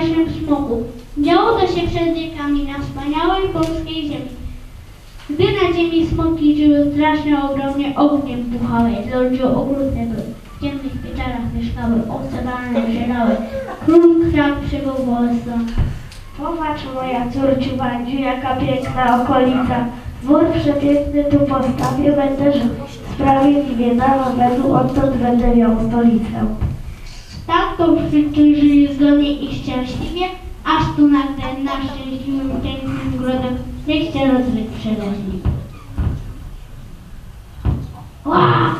strasznym smoku. Działo to się przed wiekami na wspaniałej polskiej ziemi. Gdy na ziemi smoki żyły strasznie ogromnie ogniem buchały, lodzie okrutne były. W ciemnych pieczarach mieszkały, walne żerały. Król krak przywołał. Popatrz moja córciu Wandziu, jaka piękna okolica. Dwór przepiękny tu postawię, będę żył. Sprawiedliwie na roweru, odtąd będę miał stolicę. Tak to wszyscy żyli zgodnie i szczęśliwie, aż tu nagle na szczęśliwym, pięknym grodem się rozryk przeleźli. Ła!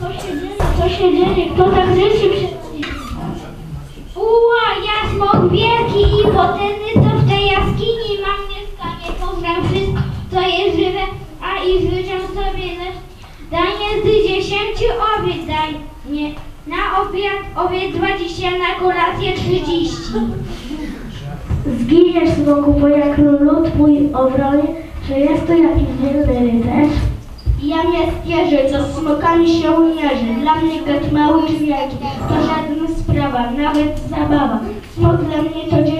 Co się dzieje? Co się dzieje? Kto tak życie przechodzi? Uła, ja wielki i potężny, jest żywe, a i zwyczam sobie danie z dziesięciu owiec daj nie. Na obiad owiec dwadzieścia, na kolację trzydzieści. Zginiesz smoku, bo jak królu twój obronie, że jest to jakiś dzielny rycerz. Ja nie stwierzę, co z smokami się mierzy. Dla mnie gać mały czy wielki, to żadna sprawa, nawet zabawa. Smok dla mnie to nada.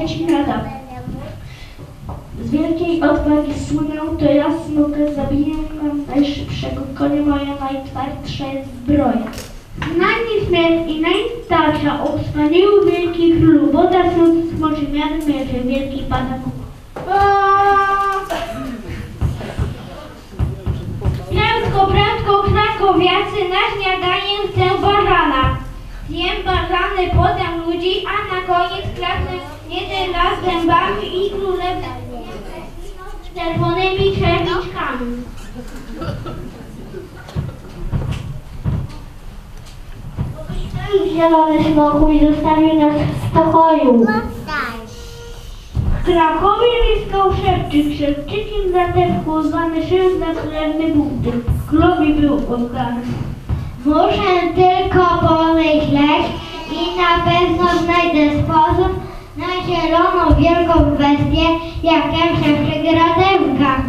Z wielkiej odwagi słynę, to ja smokę zabiję, mam najszybszego konia, moja najtwardsza jest zbroja. Najmniej śmierć i najstarsza o wspaniały wielki królu, woda wśród smoczy miary mierzy, wielki padaku. Prędko, prędko, krakowiacy, na śniadanie chcę barana. Zjem barany, podam ludzi, a na koniec klatnę jeden raz zębami i królem z czerwonymi czerwiczkami. Zielony smoku i zostawił nas w spokoju. W Krakowie mieszkał szewczyk, szewczykiem zatewku zwany szyld za królewny bugdy. Królowi był oddany. Muszę tylko pomyśleć i na pewno znajdę sposób na zieloną wielką bestię, jakem szewczyk Radewka.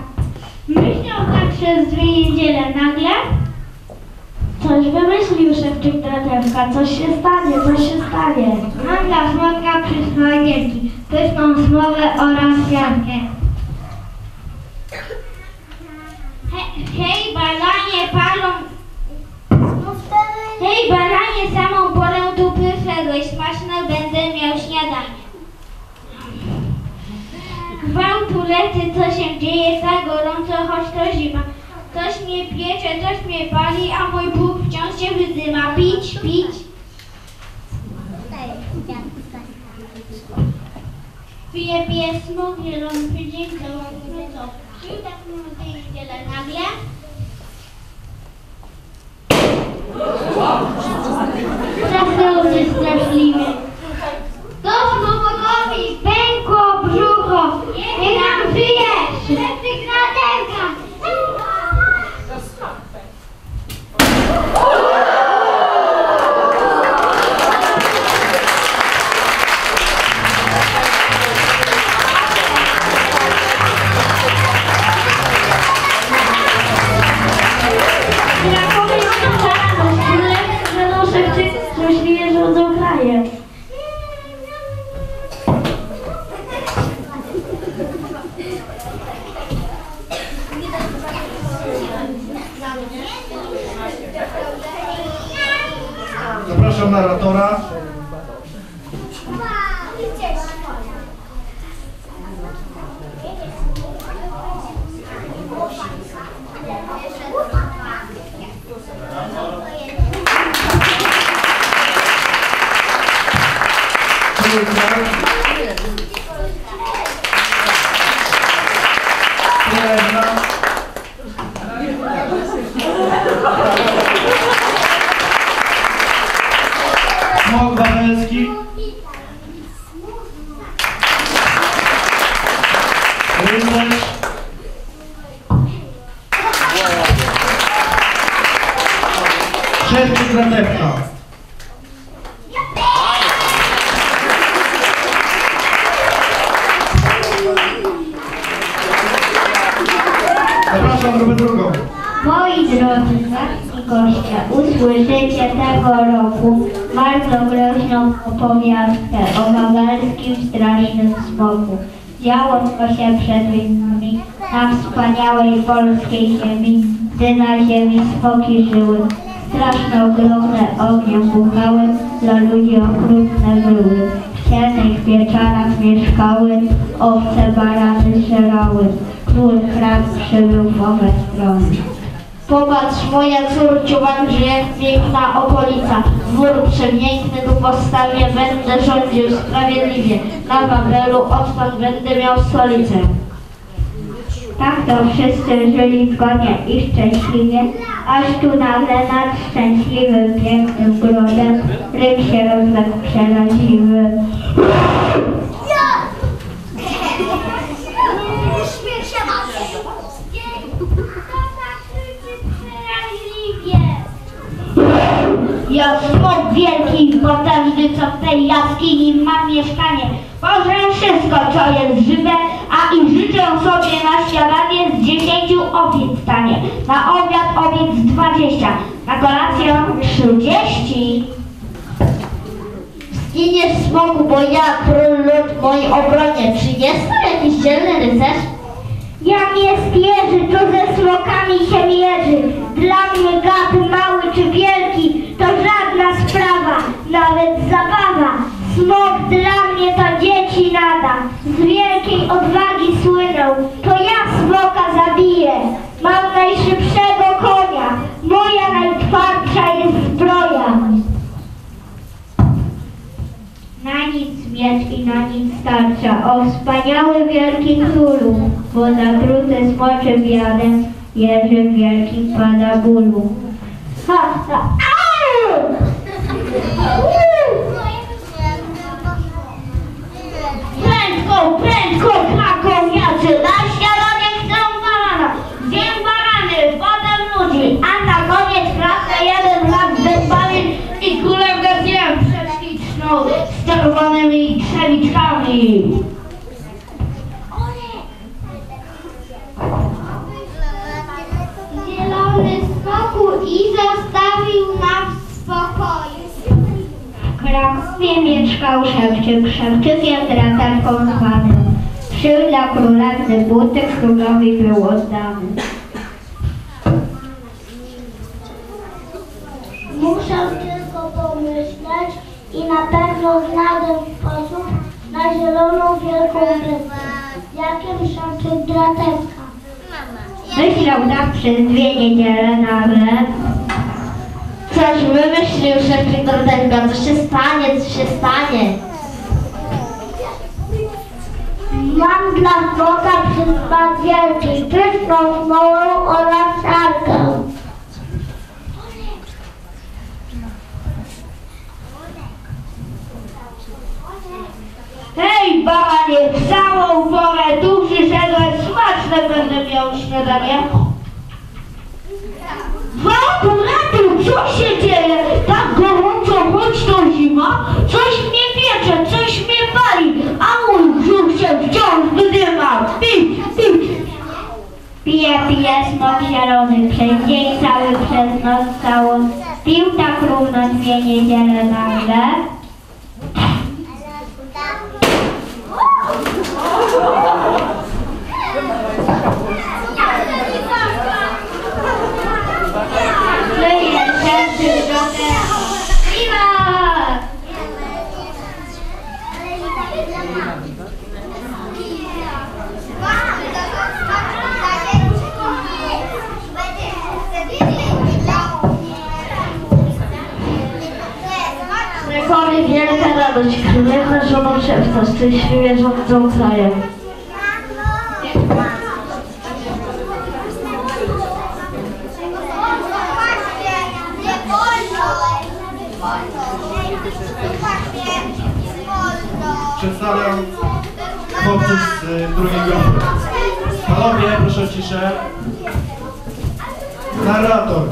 Myślał tak przez dwie niedziele nagle, Coś wymyślił szewczyk Dratewka, coś się stanie, coś się stanie. mam dla smoka przysłanienki, pyszną smowę oraz siankę. He, hej, balanie, palą... Lecę, co się dzieje, za gorąco, choć to zima. Coś mnie piecze, coś mnie pali, a mój Bóg wciąż się wyzywa. Pić, pić. Pije, pije smok, zielony tydzień, dołączmy co? Czy tak mówię niedzielę nagle? Zasnął mnie straszliwie. Pękło brzucho. Niech nam żyje! Trójka. Królewna. Moi drodzy zacni goście, usłyszycie tego roku bardzo groźną opowiastkę o wawelskim strasznym smoku. Działo to się przed wojnami na wspaniałej polskiej ziemi, gdy na ziemi smoki żyły. Straszne ogromne ognie buchały, dla ludzi okrutne były. W ciemnych wieczorach mieszkały, owce barany żerały. Król krat przybył w owe strony. Popatrz, moja córciu, jak piękna okolica. Dwór przepiękny tu postawię, będę rządził sprawiedliwie. Na Wawelu odtąd będę miał stolicę. Tak to wszyscy żyli zgodnie i szczęśliwie, aż tu nagle nad szczęśliwym, pięknym grodem ryk się rozległ przeraźliwy. Smok wielki potężny, co w tej jaskini mam mieszkanie. Pożrę wszystko, co jest żywe, a i życzę sobie na śniadanie z dziesięciu owiec stanie. Na obiad owiec dwadzieścia, na kolację trzydzieści. Zginiesz smoku, bo ja, król lud w mojej obronie. Czy jest to jakiś dzielny rycerz? Jak jest jeży, to ze smokami się mierzy. Dla mnie gad mały czy wielki, to żadna sprawa, nawet zabawa. Smok dla mnie to dzieci nada. Z wielkiej odwagi słyną, to ja smoka zabiję. Mam najszybszego konia, moja najtwardsza jest zbroja. Na nic miecz i na nic starcza, o wspaniały wielki królu, bo zatruty smoczym jadem, jeżym wielkim pada bólu. Ha, ha! Prędko, prędko, krakoniacy, na śniadanie chcę barana, zjem barany, potem ludzi, a na koniec kratę jeden raz zębami i kulę zjem prześliczną z trzewiczkami. Zielony spokój i zostawił nas w spokoju. W Krakowie mieszkał szewczyk, szewczykiem drataczką zwanym. Szył dla króla, gdy buty królowi był oddany. Muszę tylko pomyśleć i na pewno znajdę sposób na zieloną wielką rybkę. Jakim szewczyk dratewka. Myślał tak przez dwie niedziele nagle. Coś wymyślił szewczyk Drodęga. Co się stanie, co się stanie? Mam dla smoka przysmak wielki, pyszną smołą oraz sarkę. Hej, baranie, całą porę tu przyszedłem, smaczne będę miał śniadanie. Watu, ratu, co się dzieje? Tak gorąco, choć to zima? Coś mnie piecze, coś mnie pali, a mój brzuch się wciąż wydyma. Pi, pi. Pije, pije smok zielony, przez dzień cały, przez noc całą. Pił tak równo dwie niedziele nagle. Rekory wielka radość, królewna żoną szewca, szczęśliwie rządzą krajem. Nie wolno! Nie wolno! Nie wolno! Przedstawiam chłopców z y, drugiej grupy. Panowie, proszę o ciszę. Narrator.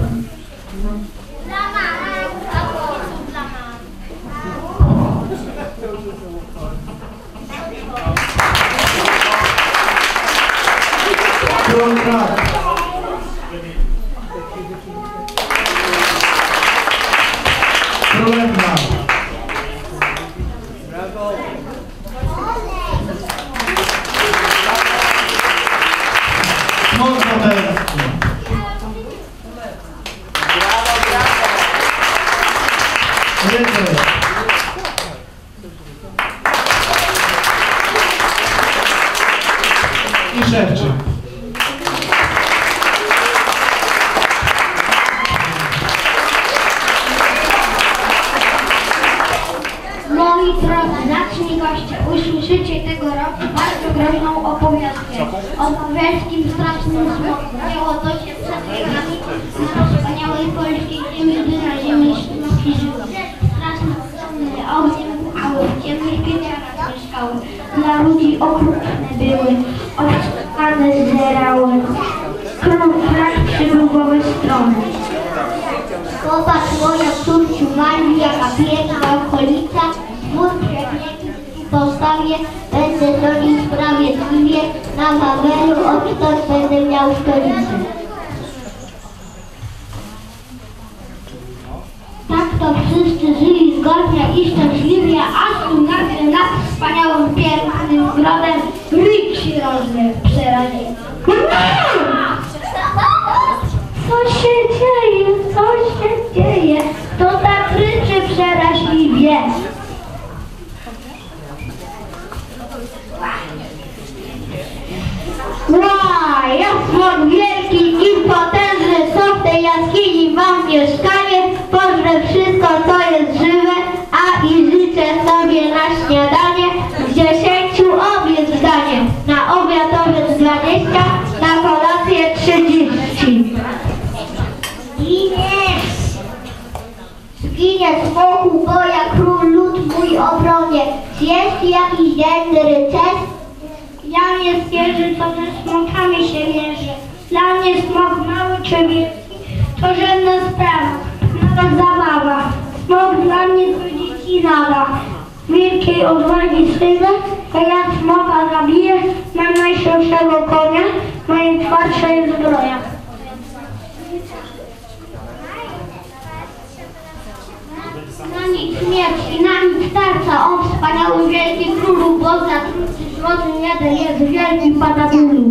Dla zaczni goście, usłyszycie tego roku bardzo groźną opowiastkę o norweskim strasznym smoku. Działo to się przed chwilami na wspaniałej polskiej ziemi, gdy na ziemi smoki żyły. Straszne strony ogniem buchały, w ciemnych pieczarach mieszkały. Dla ludzi okrutne były, odskane zżerały. Król krak przybył w obie strony. Popatrz moja córciu Marii, jaka piękna okolica, będę rządził sprawiedliwie, na Wawelu odtąd będę miał stolicę. Tak to wszyscy żyli zgodnie i szczęśliwie, aż tu nagle nad wspaniałym pięknym zgrodem ryk się rozległ przeraźliwy. Co się dzieje? Mieszkanie, pożrę wszystko, co jest żywe, a i życzę sobie na śniadanie z dziesięciu obiec zdanie, na obiad obiec dwadzieścia, na kolację trzydzieści. Zginie smoku, bo jak król lud mój obronie, jest jakiś dzienny rycerz, Ja nie zwierzę, co ze smokami się mierzy. Dla mnie smok mały czy to żadna sprawa, nawet zabawa. Smok dla mnie to dzieci nada. Wielkiej odwagi syna, a ja smoka zabiję, mam najszybszego konia, moje twardsze jest zbroja. Na nic śmierć i na nic starca, o wspaniały wielki królu, bo za złoty jeden jest wielki patabulu.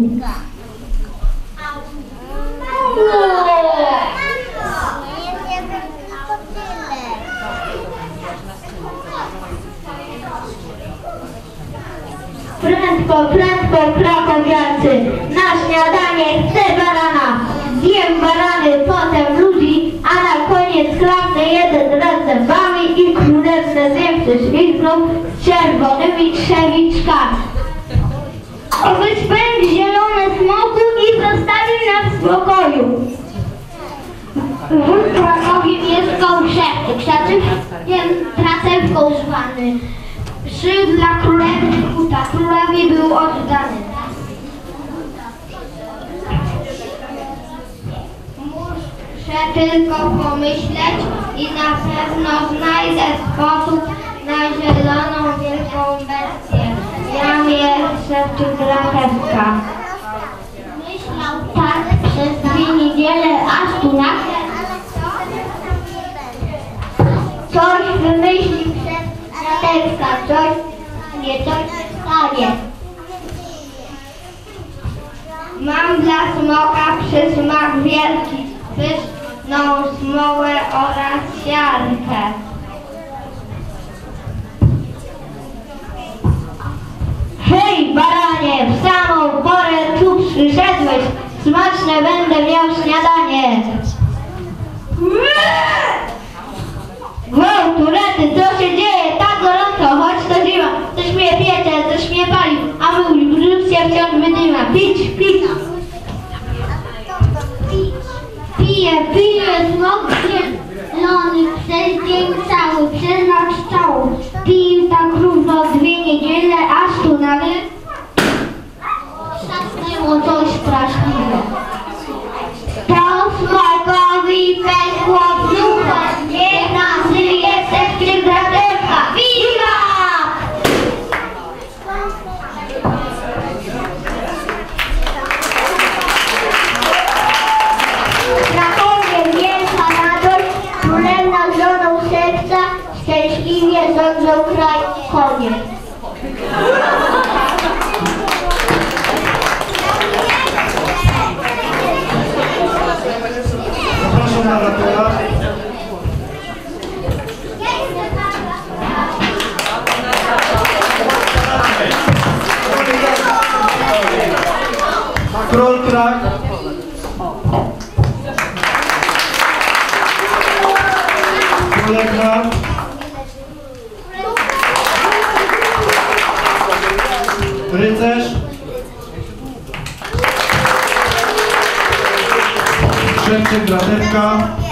Prędko, prędko, krakowiacy, na śniadanie chcę barana. Zjem barany, potem ludzi, a na koniec klapnę jeden raz zębami i królewne zjem prześlizgną z czerwonymi trzewiczkami. Obyś pęk zielony smoku i zostawił nas w spokoju. W Krakowie mieszkał szef, księciem tracewką zwany. Szył dla królewny kuta, królowi był oddany. Muszę tylko pomyśleć i na pewno znajdę sposób na zieloną wielką bestię. Ja jestem tu drakewka. Myślał tak przez dwie niedziele, aż tu nagle coś wymyślił przez drakewka, coś nie coś Mam dla smoka przysmak wielki, pyszną smołę oraz siarkę. Hej, baranie, w samą porę tu przyszedłeś. Smaczne będę miał śniadanie. Wow, turety, co się dzieje? Tak gorąco, choć to zima. Coś mnie piecze, coś mnie pali, a mój wciąż wydyma. Pić, pić. Piję, piję, smok przez dzień cały, przez noc całą. Pił tak równo dwie niedziele, aż tu nagle szatnęło coś straszliwe. Król Krak. Królewna. Rycerz. Szewczyk, Gratewka.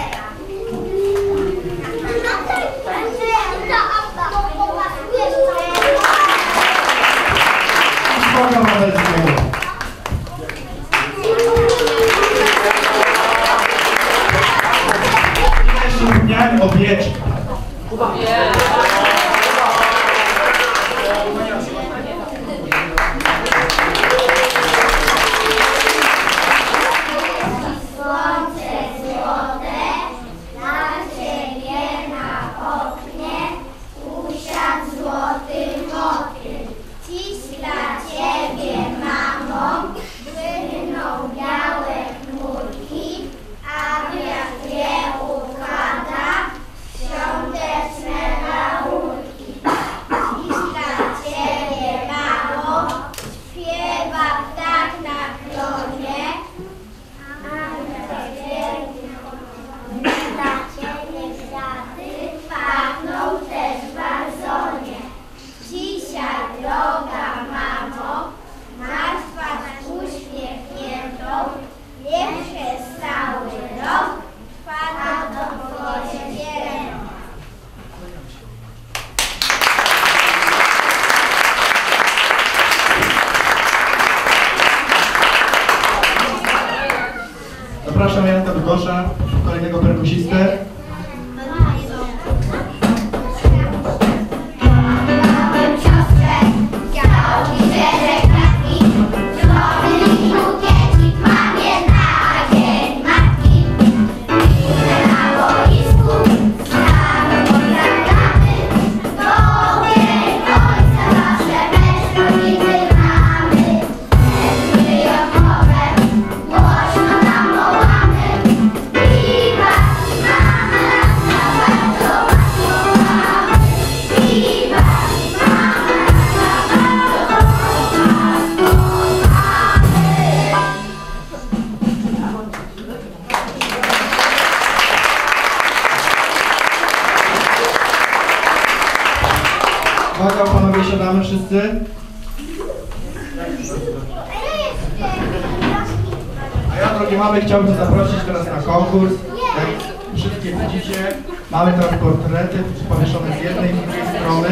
Widzicie, mamy tam portrety powieszone z jednej i drugiej strony.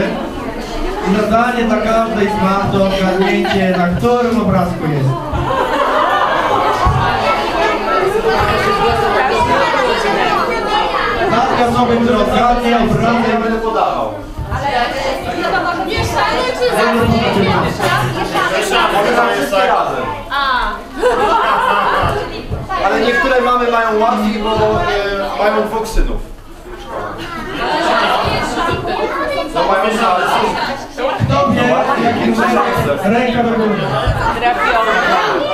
I zadanie dla każdej z mam to na którym obrazku jest. Natka sobie, która odgadnie Ja będę podawał. Mogę wszystkie razem. Ale niektóre mamy mają łatwiej, bo e, mają dwóch synów. No mają wie, jakim ręka do góry. Trafiony.